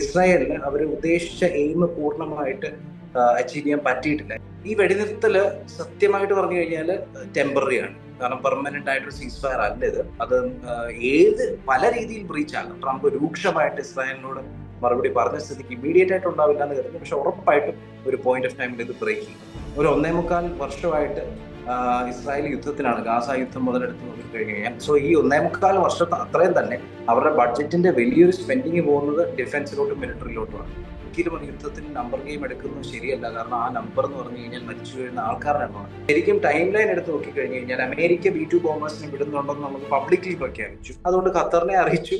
ഇസ്രായേലിന് അവർ ഉദ്ദേശിച്ച aim പൂർണമായിട്ട് achieve ചെയ്യാൻ പറ്റിയിട്ടില്ല. ഈ വെടിനിർത്തൽ സത്യമായിട്ട് പറഞ്ഞു കഴിഞ്ഞാൽ ടെമ്പററി ആണ്. കാരണം പെർമനന്റ് ആയിട്ടൊരു സീസ് ഫയർ അല്ല ഇത്. അത് ഏത് പല രീതിയിൽ ബ്രീച്ച് ആകും. ട്രംപ് രൂക്ഷമായിട്ട് ഇസ്രായേലിനോട് മറുപടി പറഞ്ഞ സ്ഥിതിക്ക് ഇമ്മീഡിയറ്റ് ആയിട്ട് ഉണ്ടാവില്ല എന്ന് കരുതുന്നു. പക്ഷെ ഉറപ്പായിട്ടും ഒരു പോയിന്റ് ഓഫ് ടൈമിൽ ഇത് ബ്രേക്ക് ചെയ്യും. ഒരു ഒന്നേ മുക്കാൽ വർഷമായിട്ട് ഇസ്രായേൽ യുദ്ധത്തിലാണ് ഗാസ യുദ്ധം മുതലെടുത്ത് നോക്കി കഴിഞ്ഞു കഴിഞ്ഞാൽ സോ ഈ ഒന്നേ മുക്കാൽ വർഷത്തെ അത്രയും തന്നെ അവരുടെ ബഡ്ജറ്റിന്റെ വലിയൊരു സ്പെൻഡിങ് പോകുന്നത് ഡിഫൻസിലോട്ടും മിലിറ്ററിയിലോട്ടുമാണ് ഒരിക്കലും ഒരു യുദ്ധത്തിന് നമ്പർ ഗെയിം എടുക്കുന്നത് ശരിയല്ല. കാരണം ആ നമ്പർ എന്ന് പറഞ്ഞു കഴിഞ്ഞാൽ മരിച്ചു വീഴുന്ന ആൾക്കാരുടെ എണ്ണമാണ്. ശരിക്കും ടൈം ലൈൻ എടുത്ത് നോക്കി കഴിഞ്ഞു കഴിഞ്ഞാൽ അമേരിക്ക ബി ടു ബോംബേഴ്സിനെ വിടുന്നുണ്ടെന്ന് നമുക്ക് പബ്ലിക്കലി പ്രഖ്യാപിച്ചു. അതുകൊണ്ട് ഖത്തറിനെ അറിയിച്ചു.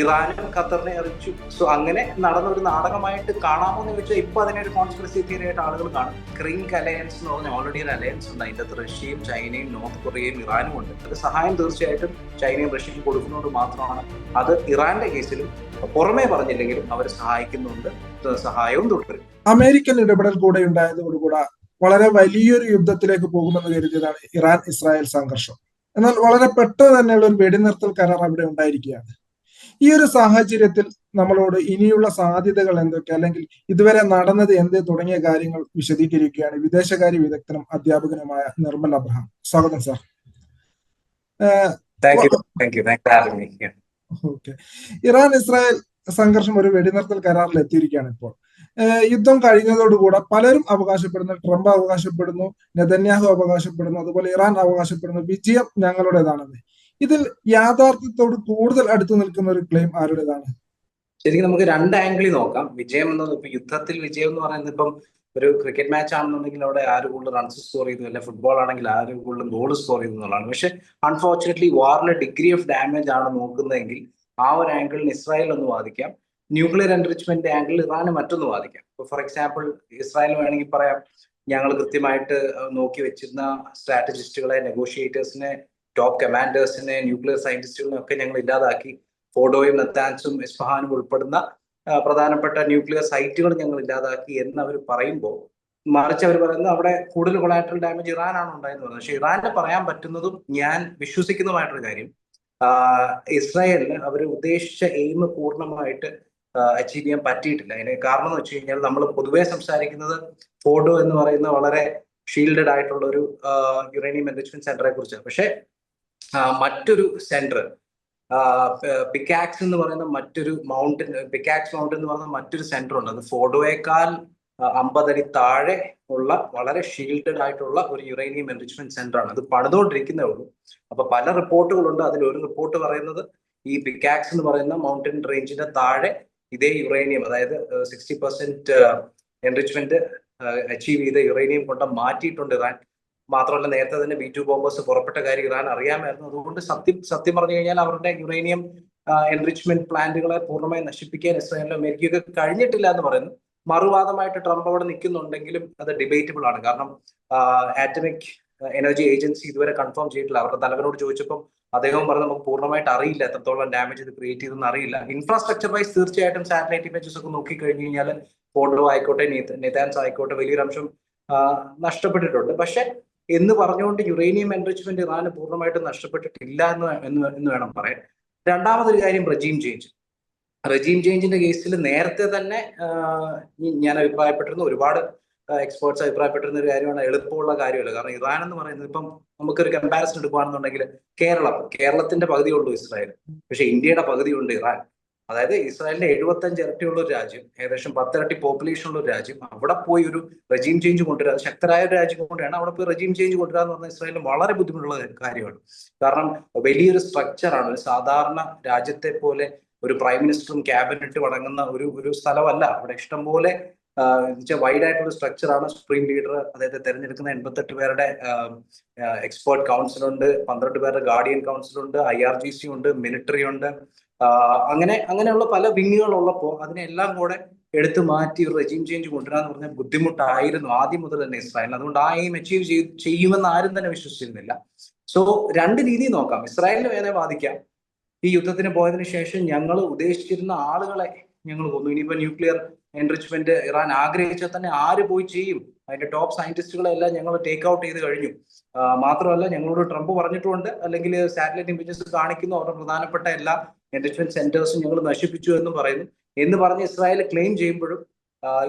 ഇറാനും ഖത്തറിനെ അറിയിച്ചു. സോ അങ്ങനെ നടന്ന ഒരു നാടകമായിട്ട് കാണാമോ എന്ന് ചോദിച്ചാൽ ഇപ്പൊ ഒരു കോൺസ്പിറസി തിയറി ആയിട്ട് ആളുകൾ കാണും. ക്രിങ്ക് അലയൻസ് എന്ന് പറഞ്ഞ ഓൾറെഡി ഒരു അലയൻസ് ഉണ്ട്. അതിന്റെ അകത്ത് റഷ്യയും ചൈനയും നോർത്ത് കൊറിയയും ഇറാനും ഉണ്ട്. അത് സഹായം തീർച്ചയായിട്ടും ചൈനയും റഷ്യയും കൊടുക്കുന്നതുകൊണ്ട് മാത്രമാണ്. അത് ഇറാന്റെ കേസിലും പുറമേ പറഞ്ഞില്ലെങ്കിലും അവർ സഹായിക്കുന്നുണ്ട്. സഹായവും തുടരും. അമേരിക്കൻ ഇടപെടൽ കൂടെ ഉണ്ടായതോടുകൂടെ വളരെ വലിയൊരു യുദ്ധത്തിലേക്ക് പോകുമെന്ന് കരുതിയതാണ് ഇറാൻ ഇസ്രായേൽ സംഘർഷം. എന്നാൽ വളരെ പെട്ടെന്ന് തന്നെയുള്ള ഒരു വെടിനിർത്തൽ കരാർ അവിടെ ഉണ്ടായിരിക്കുകയാണ്. ഈ ഒരു സാഹചര്യത്തിൽ നമ്മളോട് ഇനിയുള്ള സാധ്യതകൾ എന്തൊക്കെ? അല്ലെങ്കിൽ ഇതുവരെ നടന്നത് എന്ത് തുടങ്ങിയ കാര്യങ്ങൾ വിശദീകരിക്കുകയാണ് വിദേശകാര്യ വിദഗ്ധനും അധ്യാപകനുമായ നിർമ്മൽ അബ്രഹാം. സ്വാഗതം സാർ. ഓക്കെ. ഇറാൻ ഇസ്രായേൽ സംഘർഷം ഒരു വെടിനിർത്തൽ കരാറിൽ എത്തിയിരിക്കുകയാണ് ഇപ്പോൾ. യുദ്ധം കഴിഞ്ഞതോടുകൂടെ പലരും അവകാശപ്പെടുന്നു ട്രംപ് അവകാശപ്പെടുന്നു നെതന്യാഹു അവകാശപ്പെടുന്നു അതുപോലെ ഇറാൻ അവകാശപ്പെടുന്നു വിജയം ഞങ്ങളുടേതാണെന്ന്. ഇതിൽ യാഥാർത്ഥ്യത്തോട് കൂടുതൽ അടുത്തു നിൽക്കുന്ന ഒരു ക്ലെയിം ആരുടേതാണ്? ശരിക്കും നമുക്ക് രണ്ട് ആംഗിളിൽ നോക്കാം. വിജയം എന്നത് ഇപ്പൊ യുദ്ധത്തിൽ വിജയം എന്ന് പറയുന്നത് ഇപ്പം ഒരു ക്രിക്കറ്റ് മാച്ച് ആണെന്നുണ്ടെങ്കിൽ അവിടെ ആര് കൂടുതൽ റൺസ് സ്കോർ ചെയ്തു അല്ലെ ഫുട്ബോൾ ആണെങ്കിൽ ആര് കൂടുതൽ ഗോൾ സ്കോർ ചെയ്തു എന്നുള്ളതാണ്. പക്ഷെ അൺഫോർച്ചുനേറ്റ്ലി വാറിലെ ഡിഗ്രി ഓഫ് ഡാമേജ് ആണ് നോക്കുന്നതെങ്കിൽ ആ ഒരു ആംഗിളിന് ഇസ്രായേൽ ഒന്ന് വാദിക്കാം. ന്യൂക്ലിയർ എൻറിച്ച്മെന്റ് ആംഗിളിൽ ഇറാന് മറ്റൊന്ന് വാദിക്കാം. ഇപ്പൊ ഫോർ എക്സാമ്പിൾ ഇസ്രായേൽ വേണമെങ്കിൽ പറയാം ഞങ്ങൾ കൃത്യമായിട്ട് നോക്കി വെച്ചിരുന്ന സ്ട്രാറ്റജിസ്റ്റുകളെ നെഗോഷിയേറ്റേഴ്സിനെ ടോപ്പ് കമാൻഡേഴ്സിനെ ന്യൂക്ലിയർ സയന്റിസ്റ്റുകളെ ഒക്കെ ഞങ്ങൾ ഇല്ലാതാക്കി. ഫോഡോയും നത്താൻസും ഇസ്ഫഹാനും ഉൾപ്പെടുന്ന പ്രധാനപ്പെട്ട ന്യൂക്ലിയർ സൈറ്റുകൾ ഞങ്ങൾ ഇല്ലാതാക്കി എന്ന് അവർ പറയുമ്പോൾ മറിച്ച് അവർ പറയുന്നത് അവിടെ കൂടുതൽ കൊളാറ്ററൽ ഡാമേജ് ഇറാനാണ് ഉണ്ടായെന്ന് പറയുന്നത് പക്ഷെ ഇറാന് പറയാൻ പറ്റുന്നതും ഞാൻ വിശ്വസിക്കുന്നതുമായിട്ടൊരു കാര്യം ഇസ്രായേലിന് അവർ ഉദ്ദേശിച്ച എയിം പൂർണമായിട്ട് അച്ചീവ് ചെയ്യാൻ പറ്റിയിട്ടില്ല. അതിന് കാരണം എന്ന് വെച്ച് കഴിഞ്ഞാൽ നമ്മൾ പൊതുവേ സംസാരിക്കുന്നത് ഫോഡോ എന്ന് പറയുന്ന വളരെ ഷീൽഡഡ് ആയിട്ടുള്ള ഒരു യുറേനിയം എൻറിച്ച്മെന്റ് സെന്ററെ കുറിച്ചാണ്. പക്ഷെ മറ്റൊരു സെന്റർ പിക്കാക്സ് എന്ന് പറയുന്ന മറ്റൊരു മൗണ്ടൻ പിക്കാക്സ് മൗണ്ടൻ എന്ന് പറയുന്ന മറ്റൊരു സെന്റർ ഉണ്ട്. അത് ഫോഡോയേക്കാൾ അമ്പതടി താഴെ ഉള്ള വളരെ ഷീൽഡഡ് ആയിട്ടുള്ള ഒരു യുറേനിയം എൻറിച്ച്മെന്റ് സെന്റർ ആണ്. അത് പണിതുകൊണ്ടിരിക്കുന്നേ ഉള്ളൂ. അപ്പൊ പല റിപ്പോർട്ടുകളുണ്ട്. അതിൽ ഒരു റിപ്പോർട്ട് പറയുന്നത് ഈ പിക്കാക്സ് എന്ന് പറയുന്ന മൗണ്ടൻ റേഞ്ചിന്റെ താഴെ ഇതേ യുറേനിയം അതായത് സിക്സ്റ്റി പെർസെന്റ് എൻറിച്ച്മെന്റ് അച്ചീവ് ചെയ്ത യുറേനിയം കൊണ്ട് മാറ്റിയിട്ടുണ്ട്. ഇറാൻ മാത്രമല്ല നേരത്തെ തന്നെ ബി ടു ബോംബേഴ്സ് പുറപ്പെട്ട കാര്യം ഇറാൻ അറിയാമായിരുന്നു. അതുകൊണ്ട് സത്യം സത്യം പറഞ്ഞു കഴിഞ്ഞാൽ അവരുടെ യുറേനിയം എൻറിച്ച്മെന്റ് പ്ലാന്റുകളെ പൂർണമായി നശിപ്പിക്കാൻ ഇസ്രായേലിലും അമേരിക്കയൊക്കെ കഴിഞ്ഞിട്ടില്ല എന്ന് പറയുന്നു. മറുവാദമായിട്ട് ട്രംപ് അവിടെ നിൽക്കുന്നുണ്ടെങ്കിലും അത് ഡിബേറ്റബിൾ ആണ്. കാരണം ആറ്റമിക് എനർജി ഏജൻസി ഇതുവരെ കൺഫേം ചെയ്തിട്ടില്ല. അവരുടെ തലവനോട് ചോദിച്ചപ്പോൾ അദ്ദേഹം പറഞ്ഞു നമുക്ക് പൂർണമായിട്ട് അറിയില്ല എത്രത്തോളം ഡാമേജ് ഇത് ക്രിയേറ്റ് ചെയ്തെന്ന് അറിയില്ല. ഇൻഫ്രാസ്ട്രക്ചർ വൈസ് തീർച്ചയായിട്ടും സാറ്റലൈറ്റ് ഇമേജസ് ഒക്കെ നോക്കി കഴിഞ്ഞു കഴിഞ്ഞാൽ ഫോട്ടോ ആയിക്കോട്ടെ നെതാൻസ് ആയിക്കോട്ടെ വലിയൊരു അംശം നഷ്ടപ്പെട്ടിട്ടുണ്ട്. പക്ഷെ എന്ന് പറഞ്ഞുകൊണ്ട് യുറേനിയം എൻറിച്ച്മെന്റ് ഇറാന് പൂർണമായിട്ട് നഷ്ടപ്പെട്ടിട്ടില്ല എന്ന് എന്ന് വേണം പറയാൻ. രണ്ടാമതൊരു കാര്യം റജീം ചേഞ്ച് റജീം ചേഞ്ചിന്റെ കേസിൽ നേരത്തെ തന്നെ ഞാൻ അഭിപ്രായപ്പെട്ടിരുന്ന ഒരുപാട് എക്സ്പേർട്സ് അഭിപ്രായപ്പെട്ടിരുന്ന ഒരു കാര്യമാണ് എളുപ്പമുള്ള കാര്യമല്ല. കാരണം ഇറാൻ എന്ന് പറയുന്നത് ഇപ്പം നമുക്കൊരു കമ്പാരിസൺ എടുക്കുകയാണെന്നുണ്ടെങ്കിൽ കേരളം കേരളത്തിന്റെ പകുതിയുള്ളൂ ഇസ്രായേൽ. പക്ഷെ ഇന്ത്യയുടെ പകുതിയുണ്ട് ഇറാൻ. അതായത് ഇസ്രായേലിന്റെ എഴുപത്തഞ്ച് ഇരട്ടിയുള്ള ഒരു രാജ്യം ഏകദേശം പത്തിരട്ടി പോപ്പുലേഷൻ ഉള്ള ഒരു രാജ്യം അവിടെ പോയി ഒരു റജീം ചേഞ്ച് കൊണ്ടുവരാൻ ശക്തരായ ഒരു രാജ്യം കൊണ്ടാണ് അവിടെ പോയി റജീം ചേഞ്ച് കൊണ്ടുവരാൻ എന്ന് പറഞ്ഞാൽ ഇസ്രായേലിന് വളരെ ബുദ്ധിമുട്ടുള്ള കാര്യമാണ്. കാരണം വലിയൊരു സ്ട്രക്ചറാണ് ഒരു സാധാരണ രാജ്യത്തെ പോലെ ഒരു പ്രൈം മിനിസ്റ്ററും ക്യാബിനറ്റും അടങ്ങുന്ന ഒരു ഒരു സ്ഥലമല്ല. അവിടെ ഇഷ്ടംപോലെ വൈഡ് ആയിട്ടുള്ള സ്ട്രക്ചറാണ് സുപ്രീം ലീഡർ അതായത് തെരഞ്ഞെടുക്കുന്ന എൺപത്തെട്ട് പേരുടെ എക്സ്പേർട്ട് കൗൺസിൽ ഉണ്ട് പന്ത്രണ്ട് പേരുടെ ഗാർഡിയൻ കൗൺസിൽ ഉണ്ട് ഐ ആർ ജി സി ഉണ്ട് മിലിറ്ററി ഉണ്ട് അങ്ങനെ അങ്ങനെയുള്ള പല വിങ്ങുകൾ ഉള്ളപ്പോൾ അതിനെല്ലാം കൂടെ എടുത്തു മാറ്റി ഒരു റെജീം ചേഞ്ച് കൊണ്ടുവരാന്ന് പറഞ്ഞാൽ ബുദ്ധിമുട്ടായിരുന്നു ആദ്യം മുതൽ തന്നെ ഇസ്രായേൽ അതുകൊണ്ട് ആ എയിം അച്ചീവ് ചെയ്യുമെന്ന് ആരും തന്നെ വിശ്വസിച്ചിരുന്നില്ല. സോ രണ്ട് രീതി നോക്കാം. ഇസ്രായേലിന് വേറെ ബാധിക്കാം. ഈ യുദ്ധത്തിന് പോയതിനു ശേഷം ഞങ്ങൾ ഉദ്ദേശിച്ചിരുന്ന ആളുകളെ ഞങ്ങൾ കൊന്നു. ഇനിയിപ്പോ ന്യൂക്ലിയർ എൻറിച്ച്മെന്റ് ഇറാൻ ആഗ്രഹിച്ചാൽ തന്നെ ആര് പോയി ചെയ്യും? അതിന്റെ ടോപ്പ് സയന്റിസ്റ്റുകളെല്ലാം ഞങ്ങൾ ടേക്ക് ഔട്ട് ചെയ്ത് കഴിഞ്ഞു. മാത്രമല്ല ഞങ്ങളോട് ട്രംപ് പറഞ്ഞിട്ടുണ്ട്. അല്ലെങ്കിൽ സാറ്റലൈറ്റ് ഇമേജസ് കാണിക്കുന്നു. അവരുടെ പ്രധാനപ്പെട്ട എല്ലാ എൻറിച്ച്മെന്റ് സെന്റേഴ്സും ഞങ്ങൾ നശിപ്പിച്ചു എന്നും പറയുന്നു. എന്ന് പറഞ്ഞ് ഇസ്രായേൽ ക്ലെയിം ചെയ്യുമ്പോഴും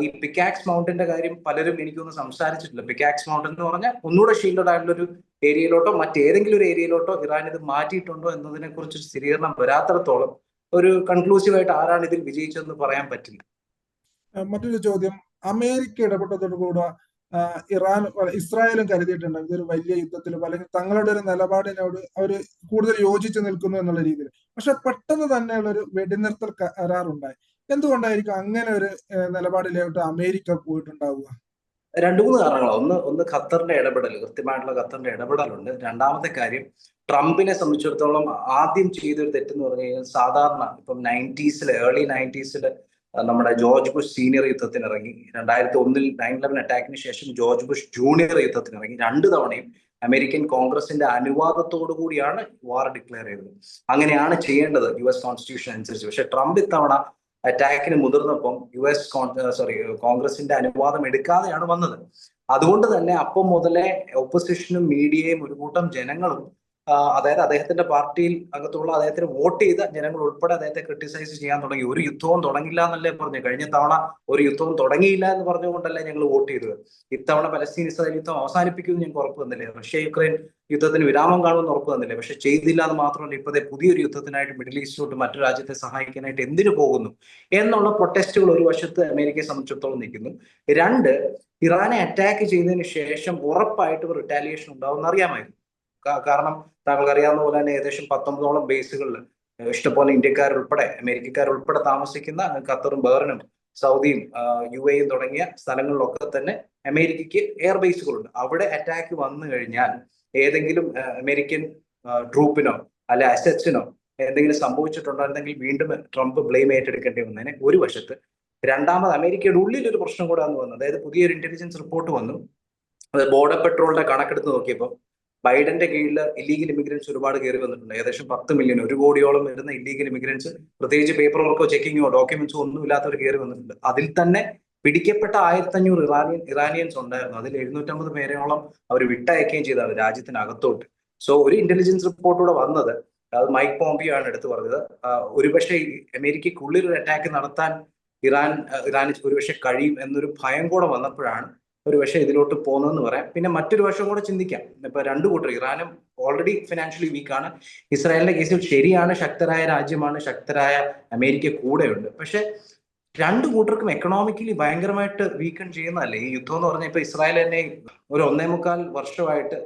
ഈ പിക്കാക്സ് മൗണ്ടിന്റെ കാര്യം പലരും എനിക്കൊന്നും സംസാരിച്ചിട്ടില്ല. പിക്കാക്സ് മൗണ്ടൻ എന്ന് പറഞ്ഞാൽ ഒന്നുകൂടെ ഷീൽഡഡ് ആയിട്ടുള്ള ഒരു ഏരിയയിലോട്ടോ മറ്റേതെങ്കിലും ഒരു ഏരിയയിലോട്ടോ ഇറാൻ ഇത് മാറ്റിയിട്ടുണ്ടോ എന്നതിനെ കുറിച്ച് സ്ഥിരീകരണം വരാത്തടത്തോളം ഒരു കൺക്ലൂസീവ് ആയിട്ട് ആരാണ് ഇതിൽ വിജയിച്ചതെന്ന് പറയാൻ പറ്റില്ല. മറ്റൊരു ചോദ്യം. അമേരിക്ക ഇടപെട്ടതോടുകൂടെ ഇറാൻ ഇസ്രായേലും കരുതിയിട്ടുണ്ട്. ഇതൊരു വലിയ യുദ്ധത്തിലും അല്ലെങ്കിൽ തങ്ങളുടെ ഒരു നിലപാടിനോട് അവർ കൂടുതൽ യോജിച്ചു നിൽക്കുന്നു എന്നുള്ള രീതിയിൽ. പക്ഷെ പെട്ടെന്ന് തന്നെയുള്ള ഒരു വെടിനിർത്തൽ കരാറുണ്ടായി. എന്തുകൊണ്ടായിരിക്കും അങ്ങനെ ഒരു നിലപാടിലോട്ട് അമേരിക്ക പോയിട്ടുണ്ടാവുക? രണ്ടു മൂന്ന് കാരണങ്ങളാണ്. ഒന്ന് ഒന്ന് ഖത്തറിന്റെ ഇടപെടൽ. കൃത്യമായിട്ടുള്ള ഖത്തറിന്റെ ഇടപെടലുണ്ട്. രണ്ടാമത്തെ കാര്യം ട്രംപിനെ സംബന്ധിച്ചിടത്തോളം ആദ്യം ചെയ്തൊരു തെറ്റെന്ന് പറഞ്ഞു കഴിഞ്ഞാൽ സാധാരണ ഇപ്പം നയന്റീസിലെ ഏർലി നയന്റീസിൽ നമ്മുടെ ജോർജ് ബുഷ് സീനിയർ യുദ്ധത്തിന് ഇറങ്ങി രണ്ടായിരത്തി ഒന്നിൽ നയൻ ഇലവൻ അറ്റാക്കിന് ശേഷം ജോർജ് ബുഷ് ജൂനിയർ യുദ്ധത്തിന് ഇറങ്ങി രണ്ടു തവണയും അമേരിക്കൻ കോൺഗ്രസിന്റെ അനുവാദത്തോടു കൂടിയാണ് വാർ ഡിക്ലെയർ ചെയ്തത്. അങ്ങനെയാണ് ചെയ്യേണ്ടത് യു എസ് കോൺസ്റ്റിറ്റ്യൂഷൻ അനുസരിച്ച്. പക്ഷെ ട്രംപ് ഇത്തവണ അറ്റാക്കിന് മുതിർന്നപ്പം യു എസ് സോറി കോൺഗ്രസിന്റെ അനുവാദം എടുക്കാതെയാണ് വന്നത്. അതുകൊണ്ട് തന്നെ അപ്പം മുതലേ ഓപ്പോസിഷനും മീഡിയയും ഒരു കൂട്ടം ജനങ്ങളും അതായത് അദ്ദേഹത്തിന്റെ പാർട്ടിയിൽ അകത്തുള്ള അദ്ദേഹത്തിന് വോട്ട് ചെയ്ത ജനങ്ങൾ ഉൾപ്പെടെ അദ്ദേഹത്തെ ക്രിട്ടിസൈസ് ചെയ്യാൻ തുടങ്ങി. ഒരു യുദ്ധവും തുടങ്ങില്ല എന്നല്ലേ പറഞ്ഞു കഴിഞ്ഞ തവണ ഒരു യുദ്ധവും തുടങ്ങിയില്ല എന്ന് പറഞ്ഞുകൊണ്ടല്ലേ ഞങ്ങൾ വോട്ട് ചെയ്തത്. ഇത്തവണ പലസ്തീൻ ഇസ്രായേൽ യുദ്ധം അവസാനിപ്പിക്കുമെന്ന് ഞങ്ങൾക്ക് ഉറപ്പ് തന്നില്ലേ? റഷ്യ യുക്രൈൻ യുദ്ധത്തിന് വിരാമം കാണുമെന്ന് ഉറപ്പ് തന്നില്ലേ? പക്ഷെ ചെയ്തില്ല എന്ന് മാത്രമല്ല ഇപ്പോഴത്തെ പുതിയൊരു യുദ്ധത്തിനായിട്ട് മിഡിൽ ഈസ്റ്റിലോട്ട് മറ്റു രാജ്യത്തെ സഹായിക്കാനായിട്ട് എന്തിനു പോകുന്നു എന്നുള്ള പ്രൊട്ടസ്റ്റുകൾ ഒരു വശത്ത് അമേരിക്കയെ സംബന്ധിച്ചിടത്തോളം നിൽക്കുന്നു. രണ്ട് ഇറാനെ അറ്റാക്ക് ചെയ്തതിന് ശേഷം ഉറപ്പായിട്ട് റിറ്റാലിയേഷൻ ഉണ്ടാവും എന്ന് അറിയാമായിരുന്നു. കാരണം താങ്കൾക്ക് അറിയാവുന്ന പോലെ തന്നെ ഏകദേശം പത്തൊമ്പതോളം ബേസുകളിൽ ഇഷ്ടംപോലെ ഇന്ത്യക്കാരുൾപ്പെടെ അമേരിക്കക്കാരുൾപ്പെടെ താമസിക്കുന്ന ഖത്തറും ബഹറിനും സൗദിയും യു എയും തുടങ്ങിയ സ്ഥലങ്ങളിലൊക്കെ തന്നെ അമേരിക്കയ്ക്ക് എയർ ബേസുകളുണ്ട് അവിടെ അറ്റാക്ക് വന്നു കഴിഞ്ഞാൽ ഏതെങ്കിലും അമേരിക്കൻ ട്രൂപ്പിനോ അല്ലെ അസറ്റ്സിനോ എന്തെങ്കിലും സംഭവിച്ചിട്ടുണ്ടോ അല്ലെങ്കിൽ വീണ്ടും ട്രംപ് ബ്ലെയിം ഏറ്റെടുക്കേണ്ടി വന്നതിന് ഒരു വശത്ത് രണ്ടാമത് അമേരിക്കയുടെ ഉള്ളിൽ ഒരു പ്രശ്നം കൂടെ വന്നു അതായത് പുതിയൊരു ഇന്റലിജൻസ് റിപ്പോർട്ട് വന്നു. അത് ബോർഡർ പെട്രോളിന്റെ കണക്കെടുത്ത് നോക്കിയപ്പോൾ ബൈഡന്റെ കീഴിൽ ഇല്ലീഗൽ ഇമിഗ്രൻസ് ഒരുപാട് കയറി വന്നിട്ടുണ്ട്. ഏകദേശം പത്ത് മില്യൺ ഒരു കോടിയോളം വരുന്ന ഇല്ലീഗൽ ഇമിഗ്രൻസ് പ്രത്യേകിച്ച് പേപ്പർ വർക്കോ ചെക്കിങ്ങോ ഡോക്യുമെന്റ്സോ ഒന്നും ഇല്ലാത്തവർ കയറി വന്നിട്ടുണ്ട്. അതിൽ തന്നെ പിടിക്കപ്പെട്ട ആയിരത്തഞ്ഞൂറ് ഇറാനിയൻ ഇറാനിയൻസ് ഉണ്ടായിരുന്നു. അതിൽ എഴുന്നൂറ്റമ്പത് പേരോളം അവർ വിട്ടയക്കുകയും ചെയ്താണ് രാജ്യത്തിനകത്തോട്ട്. സോ ഒരു ഇന്റലിജൻസ് റിപ്പോർട്ടൂടെ വന്നത് അത് മൈക്ക് പോംപിയോ ആണ് എടുത്തു പറഞ്ഞത്. ഒരുപക്ഷെ അമേരിക്കയ്ക്കുള്ളിൽ ഒരു അറ്റാക്ക് നടത്താൻ ഇറാൻ ഇറാനിച്ച് ഇറാന് ഒരുപക്ഷെ കഴിയും എന്നൊരു ഭയം കൂടെ വന്നപ്പോഴാണ് ഒരു പക്ഷേ ഇതിലോട്ട് പോകുന്നതെന്ന് പറയാം. പിന്നെ മറ്റൊരു വശം കൂടെ ചിന്തിക്കാം. ഇപ്പൊ രണ്ടു കൂട്ടർ ഇറാനും ഓൾറെഡി ഫിനാൻഷ്യലി വീക്കാണ് ഇസ്രായേലിന്റെ കേസിൽ ശരിയാണ് ശക്തരായ രാജ്യമാണ് ശക്തരായ അമേരിക്ക കൂടെയുണ്ട്. പക്ഷെ രണ്ടു കൂട്ടർക്കും എക്കണോമിക്കലി ഭയങ്കരമായിട്ട് വീക്കൺ ചെയ്യുന്നതല്ലേ? ഈ യുദ്ധം എന്ന് പറഞ്ഞാൽ ഇപ്പൊ ഇസ്രായേൽ തന്നെ ഒരു ഒന്നേ മുക്കാൽ വർഷമായിട്ട്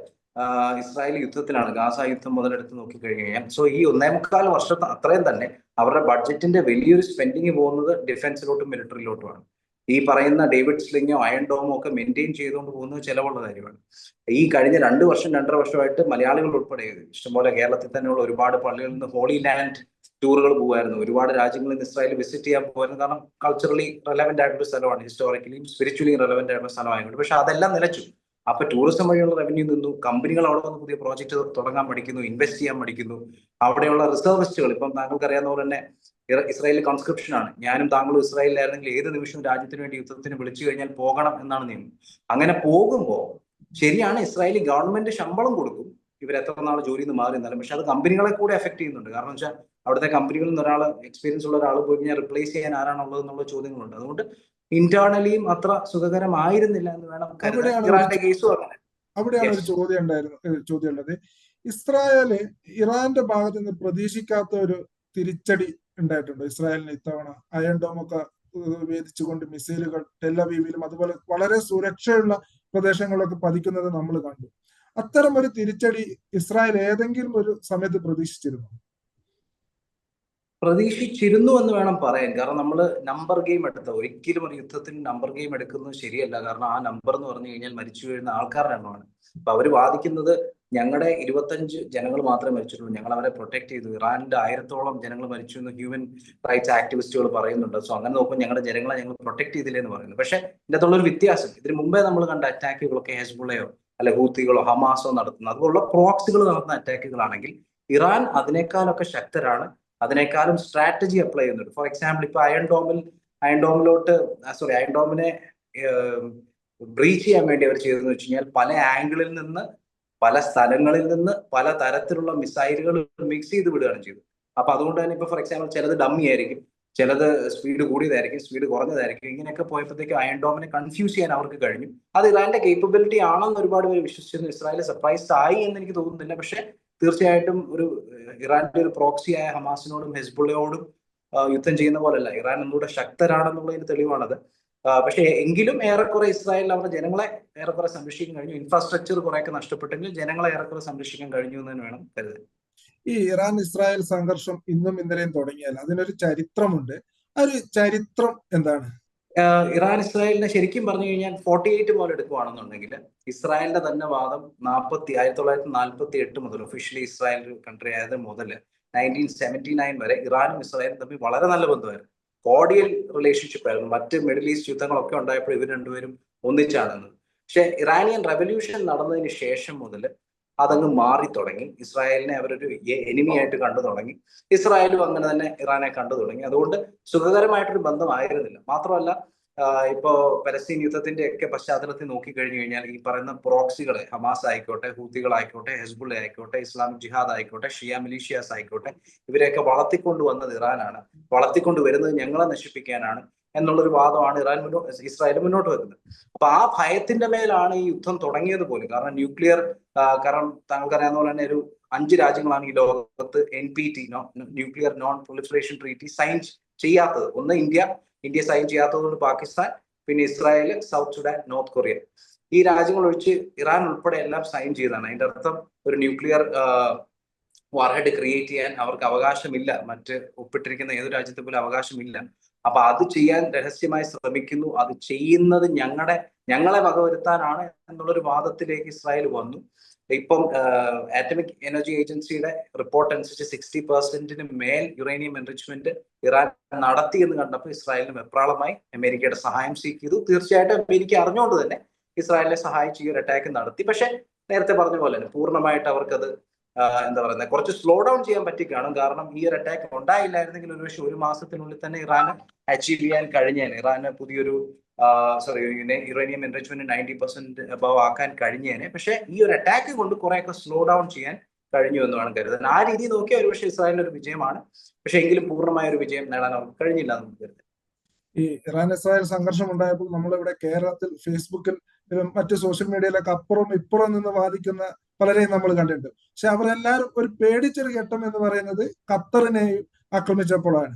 ഇസ്രായേൽ യുദ്ധത്തിലാണ് ഗാസ യുദ്ധം മുതലെടുത്ത് നോക്കിക്കഴിഞ്ഞു കഴിഞ്ഞാൽ സോ ഈ ഒന്നേ മുക്കാൽ വർഷത്തെ അത്രയും തന്നെ അവരുടെ ബഡ്ജറ്റിന്റെ വലിയൊരു സ്പെൻഡിങ് പോകുന്നത് ഡിഫൻസിലോട്ടും മിലിറ്ററിയിലോട്ടുമാണ് ഈ പറയുന്ന ഡേവിഡ് സ്ലിങ്ങോ അയൺ ഡോമോ ഒക്കെ മെയിന്റെയിൻ ചെയ്തുകൊണ്ട് പോകുന്നത് ചിലവുള്ള കാര്യമാണ്. ഈ കഴിഞ്ഞ രണ്ട് വർഷം രണ്ടര വർഷമായിട്ട് മലയാളികൾ ഉൾപ്പെടെ ഇഷ്ടംപോലെ കേരളത്തിൽ തന്നെയുള്ള ഒരുപാട് പള്ളികളിൽ നിന്ന് ഹോളി ലാൻഡ് ടൂറുകൾ പോകുമായിരുന്നു. ഒരുപാട് രാജ്യങ്ങളിൽ നിന്ന് ഇസ്രായേൽ വിസിറ്റ് ചെയ്യാൻ പോകുമായിരുന്നു. കാരണം കൾച്ചറലി റെലവെന്റ് ആയിട്ടുള്ള സ്ഥലമാണ്. ഹിസ്റ്റോറിക്കലിയും സ്പിരിച്വലി റെലവെന്റ് ആയിട്ടുള്ള സ്ഥലമായതുകൊണ്ട്. പക്ഷെ അതെല്ലാം നിലച്ചു. അപ്പൊ ടൂറിസം വഴിയുള്ള റവന്യൂ നിന്നു. കമ്പനികൾ അവിടെ വന്ന് പുതിയ പ്രോജക്റ്റ് തുടങ്ങാൻ പഠിക്കുന്നു. ഇൻവെസ്റ്റ് ചെയ്യാൻ പഠിക്കുന്നു. അവിടെയുള്ള റിസർവിസ്റ്റുകൾ ഇപ്പം താങ്കൾക്ക് അറിയാവുന്ന പോലെ തന്നെ ഇസ്രായേലിൽ കോൺസ്ക്രിപ്ഷൻ ആണ്. ഞാനും താങ്കളും ഇസ്രായേലിലായിരുന്നെങ്കിൽ ഏത് നിമിഷവും രാജ്യത്തിന് വേണ്ടി യുദ്ധത്തിന് വിളിച്ചു കഴിഞ്ഞാൽ പോകണം എന്നാണ് നിയമം. അങ്ങനെ പോകുമ്പോൾ ശരിയാണ് ഇസ്രായേലി ഗവൺമെന്റ് ശമ്പളം കൊടുക്കും. ഇവർ എത്ര നാൾ ജോലിയിൽ നിന്ന് മാറി എന്നാലും. പക്ഷെ അത് കമ്പനികളെ കൂടെ എഫക്ട് ചെയ്യുന്നുണ്ട്. കാരണം വെച്ചാൽ അവിടുത്തെ കമ്പനികളിൽ നിന്ന് ഒരാൾ എക്സ്പീരിയൻസ് ഉള്ള ഒരാൾ പോയി കഴിഞ്ഞാൽ റിപ്ലേസ് ചെയ്യാൻ ആരാണുള്ളത് എന്നുള്ള ചോദ്യങ്ങളുണ്ട്. അതുകൊണ്ട് ഇന്റേണലിയും അത്ര സുഖകരമായിരുന്നില്ല എന്ന് വേണം കരുതാൻ. അവിടെയാണ് ഇറാന്റെ കേസും അങ്ങനെ. അവിടെയാണ് ഒരു ചോദ്യം ഉണ്ടായിരുന്നു ചോദ്യം ഉള്ളത്. ഇസ്രായേൽ ഇറാന്റെ ഭാഗത്ത് നിന്ന് പ്രതീക്ഷിക്കാത്ത ഒരു തിരിച്ചടി ഉണ്ടായിട്ടുണ്ട്. ഇസ്രായേലിന് ഇത്തവണ അയൺ ഡോമൊക്കെ വേദിച്ചുകൊണ്ട് മിസൈലുകൾ ടെല്ലവീവിലും അതുപോലെ വളരെ സുരക്ഷയുള്ള പ്രദേശങ്ങളിലൊക്കെ പതിക്കുന്നത് നമ്മൾ കണ്ടു. അത്തരം ഒരു തിരിച്ചടി ഇസ്രായേൽ ഏതെങ്കിലും ഒരു സമയത്ത് പ്രതീക്ഷിച്ചിരുന്നു? പ്രതീക്ഷിച്ചിരുന്നു എന്ന് വേണം പറയാൻ. കാരണം നമ്മൾ നമ്പർ ഗെയിം എടുത്ത ഒരിക്കലും ഒരു യുദ്ധത്തിന് നമ്പർ ഗെയിം എടുക്കുന്നത് ശരിയല്ല. കാരണം ആ നമ്പർ എന്ന് പറഞ്ഞു കഴിഞ്ഞാൽ മരിച്ചു വീഴുന്ന ആൾക്കാരുടെ എണ്ണമാണ്. അപ്പൊ അവർ വാദിക്കുന്നത് ഞങ്ങളുടെ ഇരുപത്തഞ്ച് ജനങ്ങൾ മാത്രമേ മരിച്ചിട്ടുള്ളൂ. ഞങ്ങൾ അവരെ പ്രൊട്ടക്ട് ചെയ്തു. ഇറാനിന്റെ ആയിരത്തോളം ജനങ്ങൾ മരിച്ചു എന്ന് ഹ്യൂമൻ റൈറ്റ്സ് ആക്ടിവിസ്റ്റുകൾ പറയുന്നുണ്ട്. സോ അങ്ങനെ നോക്കുമ്പോൾ ഞങ്ങളുടെ ജനങ്ങളെ ഞങ്ങൾ പ്രൊട്ടക്ട് ചെയ്തില്ല എന്ന് പറയുന്നു. പക്ഷെ ഇതിനകത്തുള്ള ഒരു വ്യത്യാസം ഇതിന് മുമ്പേ നമ്മൾ കണ്ട അറ്റാക്കുകളൊക്കെ ഹെസ്ബുള്ളയോ അല്ലെ ഹൂത്തികളോ ഹമാസോ നടത്തുന്ന അതുപോലുള്ള പ്രോക്സികൾ നടത്തുന്ന അറ്റാക്കുകളാണെങ്കിൽ ഇറാൻ അതിനേക്കാളൊക്കെ ശക്തരാണ്. അതിനേക്കാളും സ്ട്രാറ്റജി അപ്ലൈ ചെയ്യുന്നുണ്ട്. ഫോർ എക്സാമ്പിൾ ഇപ്പൊ അയൺ ഡോമിൽ അയൺ ഡോമിലോട്ട് സോറി അയൺ ഡോമിനെ ബ്രീച്ച് ചെയ്യാൻ വേണ്ടി അവർ ചെയ്തതെന്ന് വെച്ച് കഴിഞ്ഞാൽ പല ആംഗിളിൽ നിന്ന് പല സ്ഥലങ്ങളിൽ നിന്ന് പല തരത്തിലുള്ള മിസൈലുകൾ മിക്സ് ചെയ്ത് വിടുകയാണ് ചെയ്തത്. അപ്പൊ അതുകൊണ്ട് തന്നെ ഇപ്പൊ ഫോർ എക്സാമ്പിൾ ചിലത് ഡമ്മി ആയിരിക്കും ചിലത് സ്പീഡ് കൂടിയതായിരിക്കും സ്പീഡ് കുറഞ്ഞതായിരിക്കും ഇങ്ങനെയൊക്കെ പോയപ്പോഴത്തേക്ക് അയൺ ഡോമിനെ കൺഫ്യൂസ് ചെയ്യാൻ അവർക്ക് കഴിഞ്ഞു. അത് ഇറാന്റെ കേപ്പബിലിറ്റി ആണെന്ന് ഒരുപാട് പേര് വിശ്വസിച്ചിരുന്നു. ഇസ്രായേൽ സർപ്രൈസ് ആയി എന്ന് എനിക്ക് തോന്നുന്നില്ല. പക്ഷെ തീർച്ചയായിട്ടും ഒരു ഇറാന്റെ ഒരു പ്രോക്സിയായ ഹമാസിനോടും ഹെസ്ബുള്ളയോടും യുദ്ധം ചെയ്യുന്ന പോലല്ല. ഇറാൻ ഒന്നുകൂടെ ശക്തരാണെന്നുള്ളതിന് തെളിവാണത്. പക്ഷേ എങ്കിലും ഏറെക്കുറെ ഇസ്രായേൽ അവരുടെ ജനങ്ങളെ ഏറെക്കുറെ സംരക്ഷിക്കാൻ കഴിഞ്ഞു. ഇൻഫ്രാസ്ട്രക്ചർ കുറെയൊക്കെ നഷ്ടപ്പെട്ടെങ്കിൽ ജനങ്ങളെ ഏറെക്കുറെ സംരക്ഷിക്കാൻ കഴിഞ്ഞു എന്ന് തന്നെ വേണം കരുതാൻ. ഈ ഇറാൻ ഇസ്രായേൽ സംഘർഷം ഇന്നും ഇന്നലെയും തുടങ്ങിയാൽ അതിനൊരു ചരിത്രമുണ്ട്. ആ ഒരു ചരിത്രം എന്താണ്? ഇറാൻ ഇസ്രായേലിനെ ശരിക്കും പറഞ്ഞു കഴിഞ്ഞാൽ ഫോർട്ടി എയ്റ്റ് മുതൽ എടുക്കുകയാണെന്നുണ്ടെങ്കിൽ ഇസ്രായേലിന്റെ തന്നെ വാദം നാൽപ്പത്തി ആയിരത്തി തൊള്ളായിരത്തി നാൽപ്പത്തി എട്ട് മുതൽ ഒഫീഷ്യലി ഇസ്രായേൽ കൺട്രി ആയത് മുതൽ നയന്റീൻ സെവന്റി നയൻ വരെ ഇറാനും ഇസ്രായേലും തമ്മിൽ വളരെ നല്ല ബന്ധമായിരുന്നു. കോഡിയൽ റിലേഷൻഷിപ്പ് ആയിരുന്നു. മറ്റ് മിഡിൽ ഈസ്റ്റ് യുദ്ധങ്ങളൊക്കെ ഉണ്ടായപ്പോൾ ഇവർ രണ്ടുപേരും ഒന്നിച്ചാണെന്ന് പക്ഷെ ഇറാനിയൻ റവല്യൂഷൻ നടന്നതിന് ശേഷം മുതൽ അതങ്ങ് മാറി തുടങ്ങി. ഇസ്രായേലിനെ അവരൊരു എനിമിയായിട്ട് കണ്ടു തുടങ്ങി. ഇസ്രായേലും അങ്ങനെ തന്നെ ഇറാനെ കണ്ടു തുടങ്ങി. അതുകൊണ്ട് സുഖകരമായിട്ടൊരു ബന്ധമായിരുന്നില്ല. മാത്രമല്ല ഇപ്പോ പലസ്തീൻ യുദ്ധത്തിന്റെ ഒക്കെ പശ്ചാത്തലത്തിൽ നോക്കിക്കഴിഞ്ഞു കഴിഞ്ഞാൽ ഈ പറയുന്ന പ്രോക്സികളെ ഹമാസ് ആയിക്കോട്ടെ ഹൂത്തികളായിക്കോട്ടെ ഹെസ്ബുള്ള ആയിക്കോട്ടെ ഇസ്ലാമിക് ജിഹാദ് ആയിക്കോട്ടെ ഷിയ മിലീഷ്യാസ് ആയിക്കോട്ടെ ഇവരെയൊക്കെ വളർത്തിക്കൊണ്ട് വന്നത് ഇറാനാണ്. വളർത്തിക്കൊണ്ട് വരുന്നത് ഞങ്ങളെ നശിപ്പിക്കാനാണ് എന്നുള്ളൊരു വാദമാണ് ഇറാൻ മുന്നോട്ട് ഇസ്രായേൽ മുന്നോട്ട് വരുന്നത് അപ്പൊ ആ ഭയത്തിന്റെ മേലാണ് ഈ യുദ്ധം തുടങ്ങിയത് പോലും. കാരണം ന്യൂക്ലിയർ കാരണം താങ്കൾക്കറിയാവുന്ന പോലെ തന്നെ ഒരു അഞ്ച് രാജ്യങ്ങളാണ് ഈ ലോകത്ത് N P T nuclear non proliferation treaty sign ചെയ്യാത്തത്. ഒന്ന് ഇന്ത്യ ഇന്ത്യ സൈൻ ചെയ്യാത്തതുകൊണ്ട് പാകിസ്ഥാൻ പിന്നെ Israel South Sudan North Korea. ഈ രാജ്യങ്ങൾ ഒഴിച്ച് ഇറാൻ ഉൾപ്പെടെ എല്ലാം സൈൻ ചെയ്തതാണ്. അതിന്റെ അർത്ഥം ഒരു ന്യൂക്ലിയർ വാർഹെഡ് ക്രിയേറ്റ് ചെയ്യാൻ അവർക്ക് അവകാശമില്ല. മറ്റ് ഒപ്പിട്ടിരിക്കുന്ന ഏത് രാജ്യത്തെ പോലും അവകാശമില്ല. അപ്പൊ അത് ചെയ്യാൻ രഹസ്യമായി ശ്രമിക്കുന്നു. അത് ചെയ്യുന്നത് ഞങ്ങളുടെ ഞങ്ങളെ വകവരുത്താനാണ് എന്നുള്ളൊരു വാദത്തിലേക്ക് ഇസ്രായേൽ വന്നു. ഇപ്പം ആറ്റമിക് എനർജി ഏജൻസിയുടെ റിപ്പോർട്ട് അനുസരിച്ച് സിക്സ്റ്റി പെർസെന്റിന് മേൽ യുറേനിയം എൻറിച്ച്മെന്റ് ഇറാൻ നടത്തി എന്ന് കണ്ടപ്പോൾ ഇസ്രായേലിന് വെപ്രാളമായി അമേരിക്കയുടെ സഹായം ചെയ്തു തീർച്ചയായിട്ടും അമേരിക്ക അറിഞ്ഞുകൊണ്ട് തന്നെ ഇസ്രായേലിനെ സഹായിച്ച് ഈ ഒരു അറ്റാക്ക് നടത്തി. പക്ഷെ നേരത്തെ പറഞ്ഞ പോലെ തന്നെ പൂർണമായിട്ട് അവർക്കത് എന്താ പറയുന്നത് കുറച്ച് സ്ലോ ഡൗൺ ചെയ്യാൻ പറ്റി കാണും. കാരണം ഈ ഒരു അറ്റാക്ക് ഉണ്ടായില്ലായിരുന്നെങ്കിൽ ഒരുപക്ഷെ ഒരു മാസത്തിനുള്ളിൽ തന്നെ ഇറാന് അച്ചീവ് ചെയ്യാൻ കഴിഞ്ഞേനെ. ഇറാന് പുതിയൊരു sorry uranium enrichment ninety percent above ആക്കാൻ കഴിഞ്ഞേനെ. പക്ഷേ ഈ ഒരു അറ്റാക്ക് കൊണ്ട് കുറെയൊക്കെ സ്ലോ ഡൗൺ ചെയ്യാൻ കഴിഞ്ഞു എന്ന് വേണം കരുതാൻ. ആ രീതി നോക്കിയാൽ ഒരുപക്ഷെ ഇസ്രായേലിന്റെ ഒരു വിജയമാണ്. പക്ഷെ എങ്കിലും പൂർണമായ ഒരു വിജയം നേടാൻ അവർക്ക് കഴിഞ്ഞില്ല എന്ന് കരുതാം. ഈ ഇറാൻ ഇസ്രായേൽ സംഘർഷം ഉണ്ടായപ്പോൾ നമ്മളിവിടെ കേരളത്തിൽ ഫേസ്ബുക്കിൽ മറ്റു സോഷ്യൽ മീഡിയയിലൊക്കെ അപ്പുറം ഇപ്പുറം നിന്ന് വാദിക്കുന്ന പലരെയും നമ്മൾ കണ്ടിട്ടുണ്ട്. പക്ഷെ അവരെല്ലാവരും ഒരു പേടിച്ചൊരു ഘട്ടം എന്ന് പറയുന്നത് ഖത്തറിനെ ആക്രമിച്ചപ്പോഴാണ്.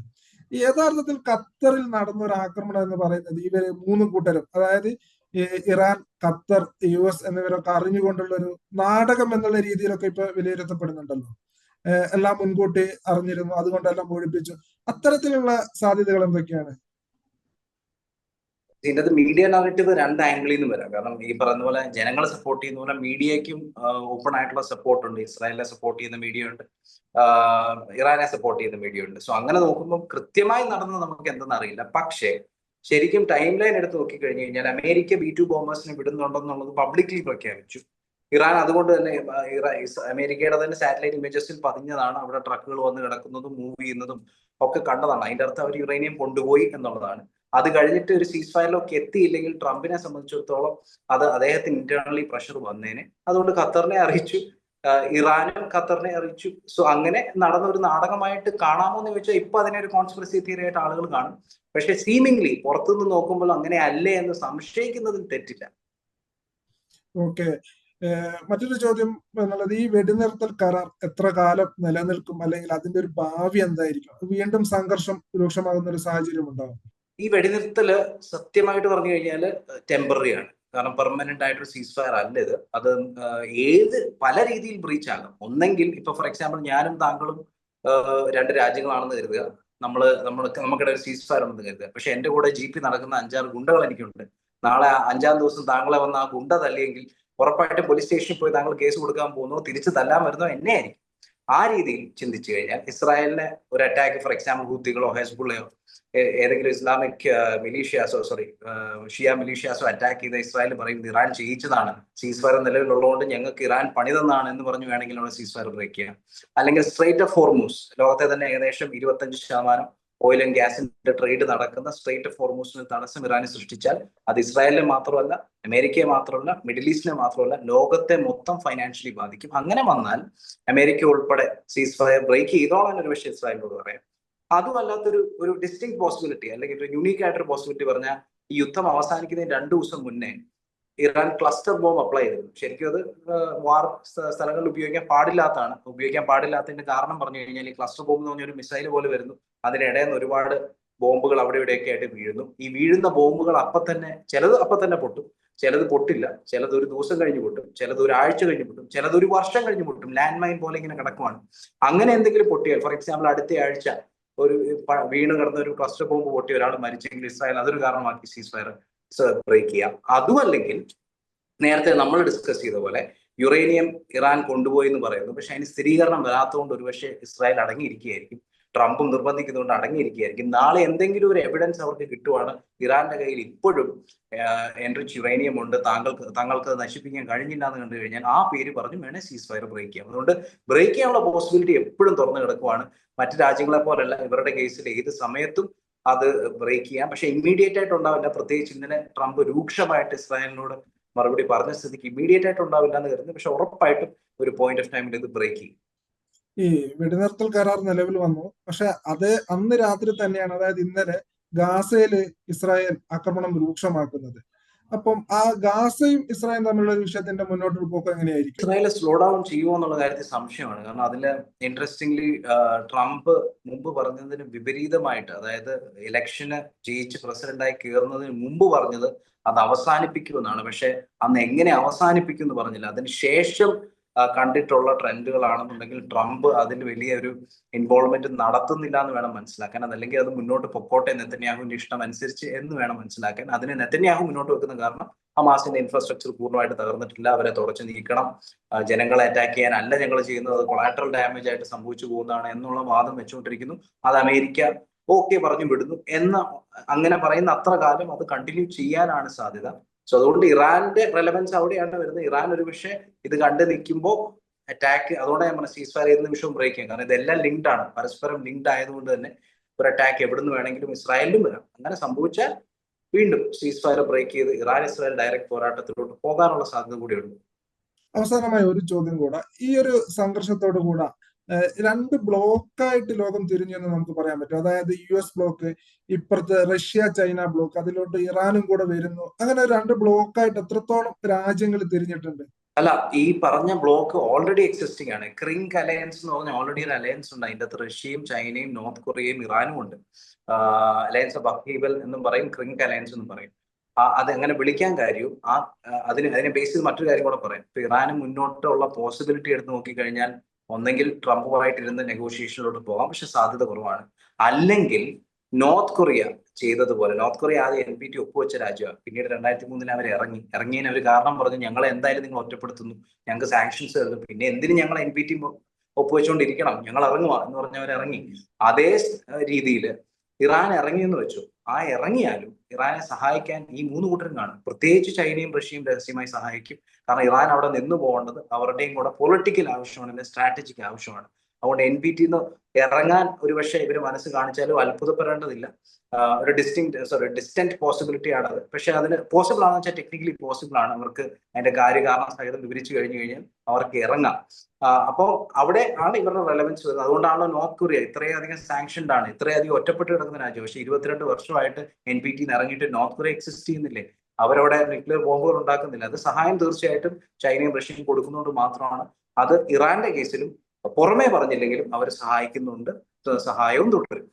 യഥാർത്ഥത്തിൽ ഖത്തറിൽ നടന്ന ഒരു ആക്രമണം എന്ന് പറയുന്നത് ഇവർ മൂന്ന് കൂട്ടരും അതായത് ഇറാൻ ഖത്തർ യു എസ് എന്നിവരൊക്കെ അറിഞ്ഞുകൊണ്ടുള്ള ഒരു നാടകം എന്നുള്ള രീതിയിലൊക്കെ ഇപ്പൊ വിലയിരുത്തപ്പെടുന്നുണ്ടല്ലോ. എല്ലാം മുൻകൂട്ടി അറിഞ്ഞിരുന്നു അതുകൊണ്ടെല്ലാം ഒഴിപ്പിച്ചു. അത്തരത്തിലുള്ള സാധ്യതകൾ എന്തൊക്കെയാണ്? ഇതിന്റെ മീഡിയ നറേറ്റീവ് രണ്ട് ആംഗിളിൽ നിന്ന് വരാം. കാരണം ഈ പറയുന്ന പോലെ ജനങ്ങളെ സപ്പോർട്ട് ചെയ്യുന്ന പോലെ മീഡിയയ്ക്കും ഓപ്പൺ ആയിട്ടുള്ള സപ്പോർട്ട് ഉണ്ട്. ഇസ്രായേലിനെ സപ്പോർട്ട് ചെയ്യുന്ന മീഡിയ ഉണ്ട്. ഇറാനെ സപ്പോർട്ട് ചെയ്യുന്ന മീഡിയ ഉണ്ട്. സോ അങ്ങനെ നോക്കുമ്പോൾ കൃത്യമായി നടന്നത് നമുക്ക് എന്തെന്ന് അറിയില്ല. പക്ഷേ ശരിക്കും ടൈം ലൈൻ എടുത്ത് നോക്കിക്കഴിഞ്ഞു കഴിഞ്ഞാൽ അമേരിക്ക ബി ടു ബോംബേഴ്സിനെ വിടുന്നുണ്ടെന്നുള്ളത് പബ്ലിക്കലി പ്രഖ്യാപിച്ചു. ഇറാൻ അതുകൊണ്ട് തന്നെ അമേരിക്കയുടെ തന്നെ സാറ്റലൈറ്റ് ഇമേജസിൽ പതിഞ്ഞതാണ്. അവിടെ ട്രക്കുകൾ വന്ന് കിടക്കുന്നതും മൂവ് ചെയ്യുന്നതും ഒക്കെ കണ്ടതാണ്. അതിന്റെ അർത്ഥം അവർ യുറേനിയം കൊണ്ടുപോയി എന്നുള്ളതാണ്. അത് കഴിഞ്ഞിട്ട് ഒരു സീസ് ഫയറിലൊക്കെ എത്തിയില്ലെങ്കിൽ ട്രംപിനെ സംബന്ധിച്ചിടത്തോളം അത് അദ്ദേഹത്തിന് ഇന്റേണലി പ്രഷർ വന്നേനെ. അതുകൊണ്ട് ഖത്തറിനെ അറിയിച്ചു. ഇറാനും ഖത്തറിനെ അറിയിച്ചു. സോ അങ്ങനെ നടന്ന ഒരു നാടകമായിട്ട് കാണാമോ എന്ന് ചോദിച്ചാൽ ഇപ്പൊ അതിനെ ഒരു കോൺസ്പിറസി തിയറി ആയിട്ട് ആളുകൾ കാണും. പക്ഷെ സീമിംഗ്ലി പുറത്തുനിന്ന് നോക്കുമ്പോൾ അങ്ങനെ അല്ലേ എന്ന് സംശയിക്കുന്നതിന് തെറ്റില്ല. ഓക്കെ. മറ്റൊരു ചോദ്യം എന്നുള്ളത് ഈ വെടിനിർത്തൽ കരാർ എത്ര കാലം നിലനിൽക്കും? അല്ലെങ്കിൽ അതിന്റെ ഒരു ഭാവി എന്തായിരിക്കും? വീണ്ടും സംഘർഷം രൂക്ഷമാകുന്ന ഒരു സാഹചര്യം ഉണ്ടാവും ഈ വെടിനിർത്തൽ സത്യമായിട്ട് പറഞ്ഞു കഴിഞ്ഞാൽ ടെമ്പററി ആണ്. കാരണം പെർമനന്റ് ആയിട്ടൊരു സീസ് ഫയർ അല്ല ഇത്. അത് ഏത് പല രീതിയിൽ ബ്രീച്ച് ആകാം. ഒന്നെങ്കിൽ ഇപ്പൊ ഫോർ എക്സാമ്പിൾ ഞാനും താങ്കളും രണ്ട് രാജ്യങ്ങളാണെന്ന് കരുതുക. നമ്മൾ നമ്മൾ നമുക്കിടെ ഒരു സീസ് ഫയർ ഉണ്ടെന്ന് കരുതുക. പക്ഷെ എന്റെ കൂടെ ജി പി നടക്കുന്ന അഞ്ചാറ് ഗുണ്ടകൾ എനിക്കുണ്ട്. നാളെ അഞ്ചാം ദിവസം താങ്കളെ വന്ന ആ ഗുണ്ട തല്ലിയെങ്കിൽ ഉറപ്പായിട്ടും പോലീസ് സ്റ്റേഷനിൽ പോയി താങ്കൾ കേസ് കൊടുക്കാൻ പോകുന്നു? തിരിച്ച് തല്ലാൻ വരുന്നോ? എന്നെ ആയിരിക്കും ആ രീതിയിൽ ചിന്തിച്ചു കഴിഞ്ഞാൽ ഇസ്രായേലിനെ ഒരു അറ്റാക്ക് ഫോർ എക്സാമ്പിൾ ഹൂത്തികളോ ഹെസ്ബുള്ളയോ ഏതെങ്കിലും ഇസ്ലാമിക് മിലീഷ്യാസോ സോറി ഷിയ മിലീഷ്യാസോ അറ്റാക്ക് ചെയ്ത ഇസ്രായേൽ പറയുന്നത് ഇറാൻ ചെയ്യിച്ചതാണ്. സീസ് ഫയർ നിലവിലുള്ളതുകൊണ്ട് ഞങ്ങൾക്ക് ഇറാൻ പണിതെന്നാണ് എന്ന് പറഞ്ഞു വേണമെങ്കിൽ നമ്മൾ സീസ് ഫയർ ബ്രേക്ക് ചെയ്യാം. അല്ലെങ്കിൽ സ്ട്രേറ്റ് ഓഫ് ഹോർമൂസ് ലോകത്തെ തന്നെ ഏകദേശം ഇരുപത്തഞ്ച് ശതമാനം ഓയിൽ ആൻഡ് ഗ്യാസിന്റെ ട്രേഡ് നടക്കുന്ന സ്ട്രേറ്റ് ഓഫ് തടസ്സം ഇറാൻ സൃഷ്ടിച്ചാൽ അത് ഇസ്രായേലിനെ മാത്രമല്ല അമേരിക്കയെ മാത്രമല്ല മിഡിൽ ഈസ്റ്റിനെ മാത്രമല്ല ലോകത്തെ മൊത്തം ഫൈനാൻഷ്യലി ബാധിക്കും. അങ്ങനെ വന്നാൽ അമേരിക്ക ഉൾപ്പെടെ സീസ് ഫയർ ബ്രേക്ക് ചെയ്തോളാൻ ഒരു പക്ഷേ ഇസ്രായേലിനോട് പറയാം. അതുമല്ലാത്തൊരു ഒരു ഡിസ്റ്റിങ് പോസിബിലിറ്റി അല്ലെങ്കിൽ ഒരു യുണീക്ക് ആയിട്ടൊരു പോസിബിലിറ്റി പറഞ്ഞാൽ ഈ യുദ്ധം അവസാനിക്കുന്നതിന് രണ്ടു ദിവസം മുന്നേ ഇറാൻ ക്ലസ്റ്റർ ബോംബ് അപ്ലൈ ചെയ്തിരുന്നു. ശരിക്കും അത് വാർ സ്ഥലങ്ങളിൽ ഉപയോഗിക്കാൻ പാടില്ലാത്തതാണ്. ഉപയോഗിക്കാൻ പാടില്ലാത്തതിന്റെ കാരണം പറഞ്ഞു കഴിഞ്ഞാൽ ഈ ക്ലസ്റ്റർ ബോംബ് എന്ന് പറഞ്ഞ ഒരു മിസൈൽ പോലെ വരുന്നു. അതിനിടയിൽ നിന്ന് ഒരുപാട് ബോംബുകൾ അവിടെ ഇവിടെയൊക്കെ ആയിട്ട് വീഴുന്നു. ഈ വീഴുന്ന ബോംബുകൾ അപ്പൊ തന്നെ ചിലത് അപ്പൊ തന്നെ പൊട്ടും. ചിലത് പൊട്ടില്ല. ചിലത് ഒരു ദിവസം കഴിഞ്ഞ് പൊട്ടും. ചിലത് ഒരു ആഴ്ച കഴിഞ്ഞ് പൊട്ടും. ചിലത് ഒരു വർഷം കഴിഞ്ഞ് പൊട്ടും. ലാൻഡ് മൈൻ പോലെ ഇങ്ങനെ കിടക്കുവാണ്. അങ്ങനെ എന്തെങ്കിലും പൊട്ടിയാൽ ഫോർ എക്സാമ്പിൾ അടുത്ത ആഴ്ച ഒരു വീണ് കിടന്ന ഒരു ക്ലസ്റ്റർ ബോംബ് പൊട്ടി ഒരാൾ മരിച്ചെങ്കിൽ ഇസ്രായേൽ അതൊരു കാരണമാക്കി സീസ് ഫയർ ബ്രേക്ക് ചെയ്യാം. അതുമല്ലെങ്കിൽ നേരത്തെ നമ്മൾ ഡിസ്കസ് ചെയ്ത പോലെ യുറേനിയം ഇറാൻ കൊണ്ടുപോയി എന്ന് പറയുന്നു. പക്ഷെ അതിന് സ്ഥിരീകരണം വരാത്തതുകൊണ്ട് ഒരുപക്ഷെ ഇസ്രായേൽ അടങ്ങിയിരിക്കുകയായിരിക്കും. ട്രംപും നിർബന്ധിക്കുന്നതുകൊണ്ട് അടങ്ങിയിരിക്കുകയായിരിക്കും. നാളെ എന്തെങ്കിലും ഒരു എവിഡൻസ് അവർക്ക് കിട്ടുവാണ് ഇറാന്റെ കയ്യിൽ ഇപ്പോഴും എൻറിച്ച് യുറേനിയം ഉണ്ട് താങ്കൾക്ക് താങ്കൾക്ക് നശിപ്പിക്കാൻ കഴിഞ്ഞില്ല എന്ന് കണ്ടു കഴിഞ്ഞാൽ ആ പേര് പറഞ്ഞു വേണേൽ സീസ് ഫയർ ബ്രേക്ക് ചെയ്യാം. അതുകൊണ്ട് ബ്രേക്ക് ചെയ്യാനുള്ള പോസിബിലിറ്റി എപ്പോഴും തുറന്നു കിടക്കുവാണ്. മറ്റു രാജ്യങ്ങളെ പോലല്ല ഇവരുടെ കേസിൽ ഏത് സമയത്തും അത് ബ്രേക്ക് ചെയ്യാം. പക്ഷെ ഇമ്മീഡിയറ്റ് ആയിട്ട് ഉണ്ടാവില്ല. പ്രത്യേകിച്ച് ഇന്നലെ ട്രംപ് രൂക്ഷമായിട്ട് ഇസ്രായേലിനോട് മറുപടി പറഞ്ഞ സ്ഥിതിക്ക് ഇമ്മീഡിയറ്റ് ആയിട്ട് ഉണ്ടാവില്ല എന്ന് കരുതുന്നു. പക്ഷെ ഉറപ്പായിട്ടും ഒരു പോയിന്റ് ഓഫ് ടൈമിൽ ഇത് ബ്രേക്ക് ചെയ്യും. ഈ വെടിനിർത്തൽ കരാർ നിലവിൽ വന്നു. പക്ഷെ അത് അന്ന് രാത്രി തന്നെയാണ് അതായത് ഇന്നലെ ഗാസയിൽ ഇസ്രായേൽ ആക്രമണം രൂക്ഷമാക്കുന്നത്. അപ്പം ആ ഗാസയും ഇസ്രായേലും തമ്മിലുള്ള വിഷയത്തിന്റെ മുന്നോട്ട് പോക്ക് എങ്ങനെയായിരിക്കും? ഇസ്രായേൽ സ്ലോ ഡൗൺ ചെയ്യുമോ എന്നുള്ള കാര്യത്തിൽ സംശയമാണ്. കാരണം അതിൽ ഇൻട്രസ്റ്റിംഗ്ലി ട്രംപ് മുമ്പ് പറഞ്ഞതിന് വിപരീതമായിട്ട് അതായത് ഇലക്ഷന് ജയിച്ച് പ്രസിഡന്റായി കയറുന്നതിന് മുമ്പ് പറഞ്ഞത് അത് അവസാനിപ്പിക്കുമെന്നാണ്. പക്ഷെ അന്ന് എങ്ങനെ അവസാനിപ്പിക്കും എന്ന് പറഞ്ഞില്ല. അതിന് ശേഷം ആ, കണ്ടിട്ടുള്ള ട്രെൻഡുകളാണെന്നുണ്ടെങ്കിൽ ട്രംപ് അതിൽ വലിയ ഒരു ഇൻവോൾവ്മെന്റ് നടത്തുന്നില്ല എന്ന് വേണം മനസ്സിലാക്കാൻ. അതല്ലെങ്കിൽ അത് മുന്നോട്ട് പൊക്കോട്ടെ നെത്തന്യാഹുവിന്റെ ഇഷ്ടം അനുസരിച്ച് എന്ന് വേണം മനസ്സിലാക്കാൻ. അതിനെ നെത്തന്യാഹു മുന്നോട്ട് വെക്കുന്ന കാരണം ഹമാസിന്റെ ഇൻഫ്രാസ്ട്രക്ചർ പൂർണമായിട്ട് തകർന്നിട്ടില്ല. അവരെ തുടച്ചു നീക്കണം. ജനങ്ങളെ അറ്റാക്ക് ചെയ്യാനല്ല ഞങ്ങൾ ചെയ്യുന്നത്. കൊളാട്രൽ ഡാമേജ് ആയിട്ട് സംഭവിച്ചു പോകുന്നതാണ് എന്നുള്ള വാദം വെച്ചുകൊണ്ടിരിക്കുന്നു. അത് അമേരിക്ക ഓക്കെ പറഞ്ഞു വിടുന്നു. എന്ന അങ്ങനെ പറയുന്ന അത്ര കാലം അത് കണ്ടിന്യൂ ചെയ്യാനാണ് സാധ്യത. സോ അതുകൊണ്ട് ഇറാന്റെ റെലവൻസ് അവിടെയാണ് വരുന്നത്. ഇറാൻ ഒരു പക്ഷേ ഇത് കണ്ടു നിൽക്കുമ്പോൾ അറ്റാക്ക് അതുകൊണ്ട് ഞാൻ പറഞ്ഞ സീസ് ഫയർ ഏത് നിമിഷവും ബ്രേക്ക് ചെയ്യാം കാരണം ഇതെല്ലാം ലിങ്ക്ഡ് ആണ്. പരസ്പരം ലിങ്ക്ഡ് ആയതുകൊണ്ട് തന്നെ ഒരു അറ്റാക്ക് എവിടെ നിന്ന് വേണമെങ്കിലും ഇസ്രായേലിലും വരാം. അങ്ങനെ സംഭവിച്ചാൽ വീണ്ടും സീസ് ഫയർ ബ്രേക്ക് ചെയ്ത് ഇറാൻ ഇസ്രായേൽ ഡയറക്റ്റ് പോരാട്ടത്തിലോട്ട് പോകാനുള്ള സാധ്യത കൂടിയുണ്ട്. അവസാനമായ ഒരു ചോദ്യം കൂടെ. ഈ ഒരു സംഘർഷത്തോടു കൂടെ രണ്ട് ബ്ലോക്കായിട്ട് ലോകം തിരിഞ്ഞു എന്ന് നമുക്ക് പറയാൻ പറ്റും. അതായത് യു എസ് ബ്ലോക്ക് ഇപ്പുറത്തെ റഷ്യ ചൈന ബ്ലോക്ക് അതിലോട്ട് ഇറാനും കൂടെ വരുന്നു. അങ്ങനെ രണ്ട് ബ്ലോക്കായിട്ട് എത്രത്തോളം രാജ്യങ്ങൾ തിരിഞ്ഞിട്ടുണ്ട്? അല്ല ഈ പറഞ്ഞ ബ്ലോക്ക് ഓൾറെഡി എക്സിസ്റ്റിംഗ് ആണ്. ക്രിങ്ക് അലയൻസ് എന്ന് പറഞ്ഞ ഓൾറെഡി ഒരു അലയൻസ് ഉണ്ട്. അതിന്റെ അകത്ത് റഷ്യയും ചൈനയും നോർത്ത് കൊറിയയും ഇറാനും ഉണ്ട്. അലയൻസ് ഓഫ് അഹീബൽ എന്നും പറയും ക്രിങ്ക് അലയൻസ് എന്നും പറയും. അത് എങ്ങനെ വിളിക്കാൻ കാര്യവും ആ, അതിന് അതിനെ ബേസ് ചെയ്ത് മറ്റൊരു കാര്യം കൂടെ പറയാം. ഇപ്പൊ ഇറാന് മുന്നോട്ടുള്ള പോസിബിലിറ്റി എടുത്ത് നോക്കിക്കഴിഞ്ഞാൽ ഒന്നെങ്കിൽ ട്രംപുമായിട്ട് ട്രംപുമായിട്ടിരുന്ന് നെഗോഷിയേഷനിലോട്ട് പോകാം. പക്ഷെ സാധ്യത കുറവാണ്. അല്ലെങ്കിൽ നോർത്ത് കൊറിയ ചെയ്തതുപോലെ നോർത്ത് കൊറിയ ആദ്യം എൻ പി ടി ഒപ്പുവെച്ച രാജ്യമാണ്. പിന്നീട് രണ്ടായിരത്തി മൂന്നിൽ അവർ ഇറങ്ങി. ഇറങ്ങിയതിന് അവർ കാരണം പറഞ്ഞു ഞങ്ങളെ എന്തായാലും നിങ്ങൾ ഒറ്റപ്പെടുത്തുന്നു. ഞങ്ങൾക്ക് സാങ്ഷൻസ് തരുന്നു. പിന്നെ എന്തിന് ഞങ്ങൾ എൻ പി ടി ഒപ്പുവെച്ചുകൊണ്ടിരിക്കണം ഞങ്ങൾ ഇറങ്ങുവാ എന്ന് പറഞ്ഞവർ ഇറങ്ങി. അതേ രീതിയിൽ ഇറാൻ ഇറങ്ങിയെന്ന് വെച്ചു. ആ ഇറങ്ങിയാലും ഇറാനെ സഹായിക്കാൻ ഈ മൂന്ന് കൂട്ടരും കാണും. പ്രത്യേകിച്ച് ചൈനയും റഷ്യയും രഹസ്യമായി സഹായിക്കും. കാരണം ഇറാൻ അവിടെ നിന്ന് പോകേണ്ടത് അവരുടെയും കൂടെ പൊളിറ്റിക്കൽ ആവശ്യമാണ് അല്ലെങ്കിൽ സ്ട്രാറ്റജിക് ആവശ്യമാണ്. അതുകൊണ്ട് എൻ പി ടിന്ന് ഇറങ്ങാൻ ഒരുപക്ഷെ ഇവർ മനസ്സ് കാണിച്ചാലും അത്ഭുതപ്പെടേണ്ടതില്ല. ഒരു ഡിസ്റ്റിങ് സോറി ഡിസ്റ്റന്റ് പോസിബിലിറ്റി ആണ് അത് പക്ഷെ അതിന് പോസിബിൾ ആണെന്ന് വെച്ചാൽ ടെക്നിക്കലി പോസിബിൾ ആണ്. അവർക്ക് അതിന്റെ കാര്യകാരണ സഹിതം വിവരിച്ചു കഴിഞ്ഞു കഴിഞ്ഞാൽ അവർക്ക് ഇറങ്ങാം. അപ്പോൾ അവിടെ ആണ് ഇവരുടെ റെലവൻസ് വരുന്നത്. അതുകൊണ്ടാണ് നോർത്ത് കൊറിയ ഇത്രയധികം സാങ്ഷൻഡ് ആണ്. ഇത്രയധികം ഒറ്റപ്പെട്ട് കിടക്കുന്ന രാജ്യം. പക്ഷേ ഇരുപത്തിരണ്ട് വർഷമായിട്ട് എൻ പി ടി ഇറങ്ങിയിട്ട് നോർത്ത് കൊറിയ എക്സിസ്റ്റ് ചെയ്യുന്നില്ലേ? അവരവിടെ ന്യൂക്ലിയർ ബോംബുകൾ ഉണ്ടാക്കുന്നില്ല. അത് സഹായം തീർച്ചയായിട്ടും ചൈനയും റഷ്യയും കൊടുക്കുന്നതുകൊണ്ട് മാത്രമാണ്. അത് ഇറാന്റെ കേസിലും പുറമേ പറഞ്ഞില്ലെങ്കിലും അവർ സഹായിക്കുന്നുണ്ട് സഹായവും തുടരും.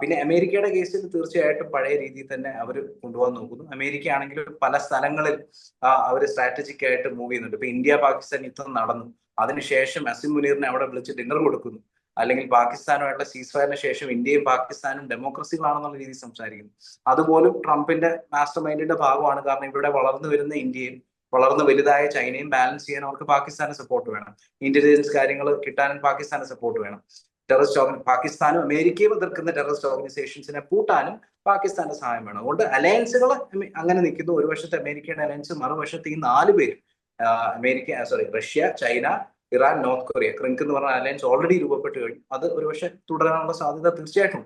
പിന്നെ അമേരിക്കയുടെ കേസിൽ തീർച്ചയായിട്ടും പഴയ രീതിയിൽ തന്നെ അവർ കൊണ്ടുപോകാൻ നോക്കുന്നു. അമേരിക്ക ആണെങ്കിലും പല സ്ഥലങ്ങളിൽ അവർ സ്ട്രാറ്റജിക് ആയിട്ട് മൂവ് ചെയ്യുന്നുണ്ട്. ഇപ്പൊ ഇന്ത്യ പാകിസ്ഥാൻ യുദ്ധം നടന്നു. അതിനുശേഷം അസിം മുനീറിനെ അവിടെ വിളിച്ച് ഡിന്നർ കൊടുക്കുന്നു. അല്ലെങ്കിൽ പാകിസ്ഥാനുമായിട്ടുള്ള സീസ് ഫയറിന് ശേഷം ഇന്ത്യയും പാകിസ്ഥാനും ഡെമോക്രസികളാണെന്നുള്ള രീതിയിൽ സംസാരിക്കുന്നു. അതുപോലും ട്രംപിന്റെ മാസ്റ്റർ മൈൻഡിന്റെ ഭാഗമാണ്. കാരണം ഇവിടെ വളർന്നു വരുന്ന ഇന്ത്യയും വളർന്നു വലുതായ ചൈനയും ബാലൻസ് ചെയ്യാൻ അവർക്ക് പാകിസ്ഥാന് സപ്പോർട്ട് വേണം. ഇന്റലിജൻസ് കാര്യങ്ങൾ കിട്ടാനും പാകിസ്ഥാന് സപ്പോർട്ട് വേണം. ടെററിസ്റ്റ് പാകിസ്ഥാനും അമേരിക്കയും എതിർക്കുന്ന ടെററിസ്റ്റ് ഓർഗനൈസേഷൻസിനെ കൂട്ടാനും പാകിസ്ഥാന്റെ സഹായം വേണം. അതുകൊണ്ട് അലയൻസുകൾ അങ്ങനെ നിൽക്കുന്നു. ഒരു വശത്ത് അമേരിക്കയുടെ അലയൻസ് മറുവശത്ത് ഈ നാല് പേര് America sorry Russia China Iran North Korea. CRINK എന്ന് പറഞ്ഞ അലയൻസ് ഓൾറെഡി രൂപപ്പെട്ട് കഴിഞ്ഞു. അത് ഒരുപക്ഷെ തുടരാനുള്ള സാധ്യത തീർച്ചയായിട്ടും.